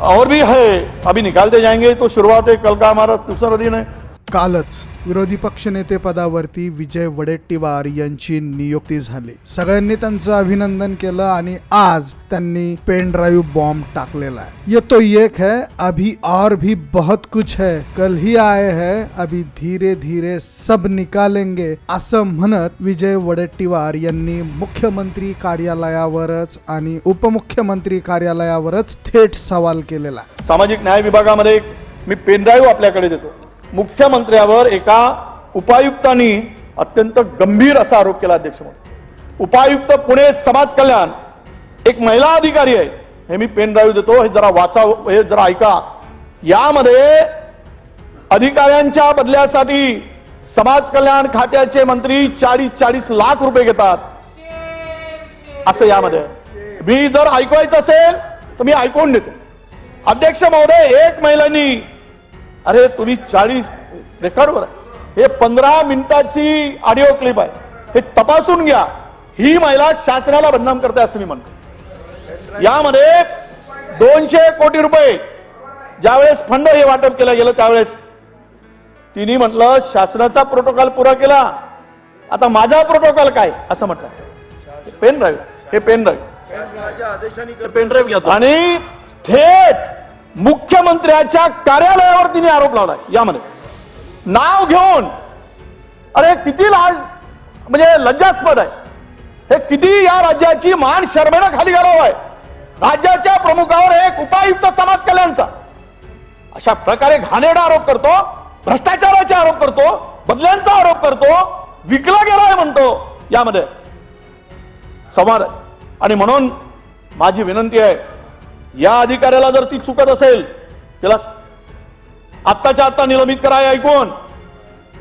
और भी है अभी निकालते जाएंगे तो शुरुआत है कल का हमारा दूसरा दिन है। कालच विरोधी पक्षनेते पदावरती विजय वडेट्टीवार यांची नियुक्ती झाली. सगळ्यांनी त्यांचं अभिनंदन केलं आणि आज त्यांनी पेन ड्राईव्ह बॉम्ब टाकलेला आहे. ये तो एक है अभी और भी बहुत कुछ है. कल ही आए है अभी धीरे धीरे सब निकालेंगे. असं म्हणत विजय वडेट्टीवार यांनी मुख्यमंत्री कार्यालयावरच आणि उपमुख्यमंत्री कार्यालयावरच थेट सवाल केलेला आहे. सामाजिक न्याय विभागामध्ये मी पेन ड्राईव्ह आपल्याकडे देतो. मुख्यमंत्र्यावर एका उपायुक्तांनी अत्यंत गंभीर असा आरोप केला अध्यक्ष म्हणून. उपायुक्त पुणे समाज कल्याण एक महिला अधिकारी आहे हे मी पेन ड्राईव्ह देतो हे जरा वाचा हे जरा ऐका. यामध्ये अधिकाऱ्यांच्या बदल्यासाठी समाज कल्याण खात्याचे मंत्री चाळीस चाळीस लाख रुपये घेतात. असं यामध्ये. मी जर ऐकवायचं असेल तर मी ऐकून देतो. अध्यक्ष महोदय एक महिलांनी अरे तुम्ही चाळीस रेकॉर्डवर आहे. हे पंधरा मिनिटाची ऑडिओ क्लिप आहे. हे तपासून घ्या. ही महिला शासनाला बदनाम करते असं मी म्हणतो. यामध्ये दोनशे कोटी रुपये ज्यावेळेस फंड हे वाटप केलं गेलं त्यावेळेस तिने म्हटलं शासनाचा प्रोटोकॉल पुरा केला. आता माझा प्रोटोकॉल काय? असं म्हटलं. Pen drive. हे पेन ड्राईव्ह. Pen drive. घेतो आणि थेट मुख्यमंत्र्याच्या कार्यालयावर तिने आरोप लावलाय. यामध्ये. नाव घेऊन अरे किती लाज म्हणजे लज्जास्पद आहे. हे किती या राज्याची मान शर्मेनं खाली घालावं आहे. राज्याच्या प्रमुखावर एक उपायुक्त समाज कल्याणचा. अशा प्रकारे घाणेरडा आरोप करतो भ्रष्टाचाराचे आरोप करतो बदल्यांचा आरोप करतो विकला गेलाय म्हणतो. यामध्ये. संवाद आहे. आणि म्हणून माझी विनंती आहे या अधिकाऱ्याला जर ती चुकत असेल त्याला आत्ताच्या आत्ता निलंबित कराय ऐकून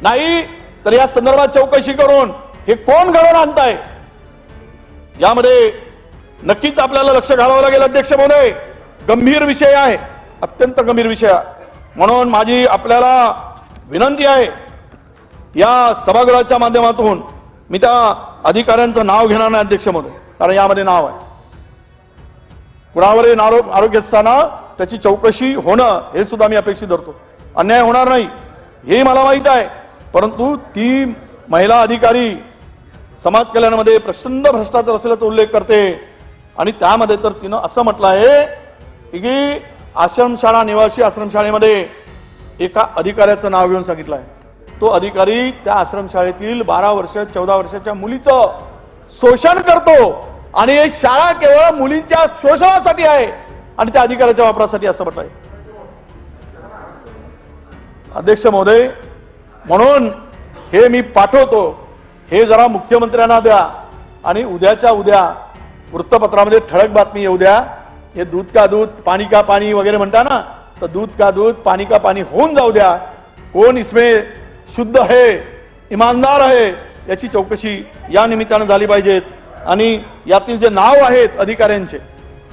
नाही तर या संदर्भात चौकशी करून हे कोण घडवून आणताय? यामध्ये नक्कीच आपल्याला लक्ष घालावं लागेल अध्यक्ष महोदय. गंभीर विषय आहे अत्यंत गंभीर विषय. म्हणून माझी आपल्याला विनंती आहे या सभागृहाच्या माध्यमातून मी त्या अधिकाऱ्यांचं नाव घेणार नाही अध्यक्ष महोदय. कारण यामध्ये नाव आहे. कुणावरही आरोप आरोग्य असताना त्याची चौकशी होणं हे सुद्धा मी अपेक्षित धरतो. अन्याय होणार नाही हे मला माहीत आहे. परंतु ती महिला अधिकारी समाज कल्याणामध्ये प्रचंड भ्रष्टाचार असल्याचा उल्लेख करते. आणि त्यामध्ये तर तिनं असं म्हटलं आहे की आश्रमशाळा निवासी आश्रमशाळेमध्ये एका अधिकाऱ्याचं नाव घेऊन सांगितलं आहे. तो अधिकारी त्या आश्रमशाळेतील बारा वर्ष चौदा वर्षाच्या मुलीचं शोषण करतो. आणि हे शाळा केवळ मुलींच्या शोषणासाठी आहे आणि त्या अधिकाराच्या वापरासाठी असं म्हटलंय. अध्यक्ष महोदय म्हणून हे मी पाठवतो हे जरा मुख्यमंत्र्यांना द्या आणि उद्याच्या उद्या वृत्तपत्रामध्ये ठळक बातमी येऊ द्या. हे दूध का दूध पाणी का पाणी वगैरे म्हणता ना तर दूध का दूध पाणी का पाणी होऊन जाऊ द्या. कोण इसमे शुद्ध आहे इमानदार आहे याची चौकशी या निमित्तानं झाली पाहिजेत. आणि यातील जे नाव आहेत अधिकाऱ्यांचे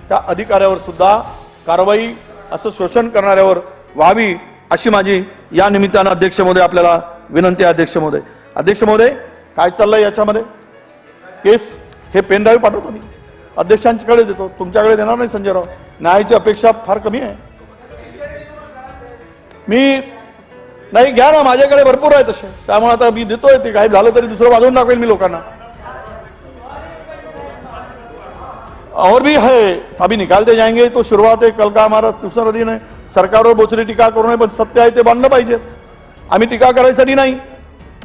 त्या अधिकाऱ्यावर सुद्धा कारवाई असं शोषण करणाऱ्यावर व्हावी अशी माझी या निमित्तानं अध्यक्ष महोदय आपल्याला विनंती आहे अध्यक्ष महोदय. अध्यक्ष महोदय काय चाललंय याच्यामध्ये? केस हे पेन ड्राईव्ह पाठवतो मी. अध्यक्षांच्याकडे देतो. तुमच्याकडे देणार नाही संजयराव न्यायाची अपेक्षा फार कमी आहे. मी नाही घ्या ना माझ्याकडे भरपूर आहे तसे. त्यामुळे आता मी देतोय ते काही झालं तरी दुसरं वाजवून दाखवेल मी लोकांना. और भी है अभी निकालते जाएंगे तो शुरुआत आहे कल का हमारा दुसरा दिन आहे सरकारवर बोचरी टीका करू नये पण सत्य आहे ते बांधलं पाहिजे। आम्ही टीका करायसाठी नाही।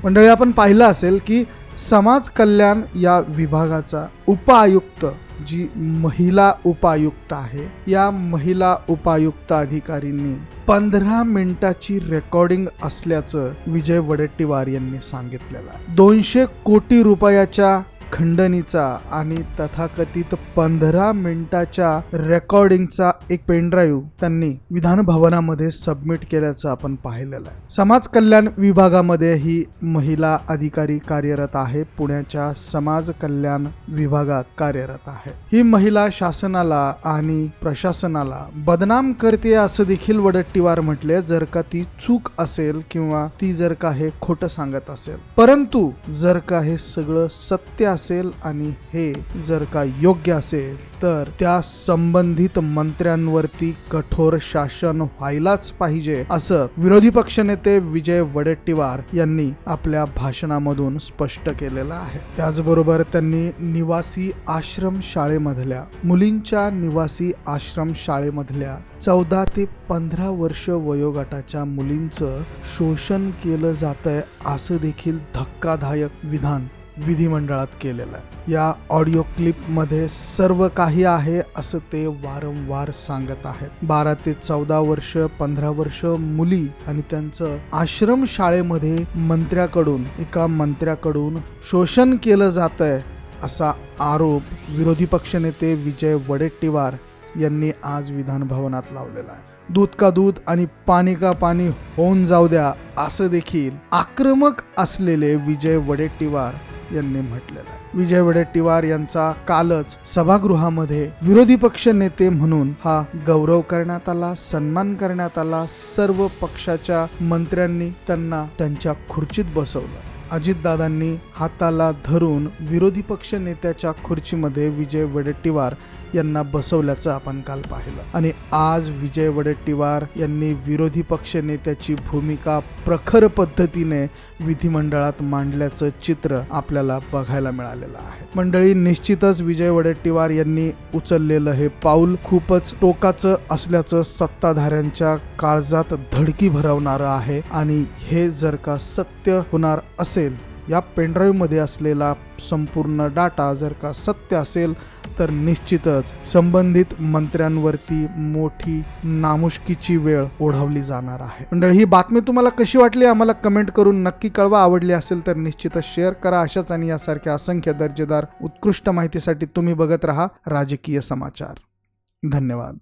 मंडळी आपण पाहिलं असेल की समाज कल्याण या विभागाचा उपायुक्त जी महिला उपायुक्त आहे या महिला उपायुक्त अधिकारींनी पंधरा मिनिटाची रेकॉर्डिंग असल्याचं विजय वडेट्टीवार यांनी सांगितलेलं आहे. दोनशे कोटी रुपयाच्या खंडणीचा आणि तथाकथित पंधरा मिनिटाच्या रेकॉर्डिंगचा एक पेनड्राईव्ह त्यांनी विधान भवनामध्ये सबमिट केल्याचं आपण पाहिलेलं आहे. समाज कल्याण विभागामध्ये ही महिला अधिकारी कार्यरत आहे. पुण्याच्या समाज कल्याण विभागात कार्यरत आहे. ही महिला शासनाला आणि प्रशासनाला बदनाम करते असं देखील वडट्टीवार म्हटले. जर का ती चूक असेल किंवा ती जर का हे खोटं सांगत असेल. परंतु जर का हे सगळं सत्य असेल आणि हे जर का योग्य असेल तर त्या संबंधित मंत्र्यांवरती कठोर शासन व्हायलाच पाहिजे असं विरोधी पक्षनेते विजय वडेट्टीवार यांनी आपल्या भाषणामधून स्पष्ट केलेलं आहे. त्याचबरोबर त्यांनी निवासी आश्रम शाळेमधल्या मुलींच्या निवासी आश्रम शाळेमधल्या चौदा ते पंधरा वर्ष वयोगटाच्या मुलींचं शोषण केलं जात आहे असं देखील धक्कादायक विधान विधिमंडळात केलेलं आहे. या ऑडिओ क्लिपमध्ये सर्व काही आहे असं ते वारंवार सांगत आहेत. बारा ते चौदा वर्ष पंधरा वर्ष मुली आणि त्यांचं आश्रम शाळेमध्ये मंत्र्याकडून एका मंत्र्याकडून शोषण केलं जात आहे असा आरोप विरोधी पक्षनेते विजय वडेट्टीवार यांनी आज विधान भवनात लावलेला आहे. दूध का दूध आणि पाणी का पाणी होऊन जाऊ द्या असं देखील आक्रमक असलेले विजय वडेट्टीवार यांनी म्हटलेलं आहे. विजय वडेट्टीवार यांचा कालच सभागृहामध्ये विरोधी पक्ष नेते म्हणून हा गौरव करण्यात आला सन्मान करण्यात आला. सर्व पक्षाच्या मंत्र्यांनी त्यांना त्यांच्या खुर्चीत बसवलं. अजितदादांनी हाताला धरून विरोधी पक्ष नेत्याच्या खुर्चीमध्ये विजय वडेट्टीवार यांना बसवल्याचं आपण काल पाहिलं. आणि आज विजय वडेट्टीवार यांनी विरोधी पक्ष नेत्याची भूमिका प्रखर पद्धतीने विधिमंडळात मांडल्याचं चित्र आपल्याला बघायला मिळालेलं आहे. मंडळी निश्चितच विजय वडेट्टीवार यांनी उचललेलं हे पाऊल खूपच टोकाचं असल्याचं सत्ताधाऱ्यांच्या काळजात धडकी भरवणारं आहे. आणि हे जर का सत्य होणार असेल या पेनड्राईव्हमध्ये असलेला संपूर्ण डाटा जर का सत्य असेल तर निश्चितच संबंधित मंत्र्यांवरती मोठी नामुष्कीची वेळ ओढवली जाणार आहे. मंडळ ही बातमी तुम्हाला कशी वाटली आम्हाला कमेंट करून नक्की कळवा. आवडली असेल तर निश्चितच शेअर करा. अशाच आणि यासारख्या असंख्य दर्जेदार उत्कृष्ट माहितीसाठी तुम्ही बघत राहा राजकीय समाचार. धन्यवाद.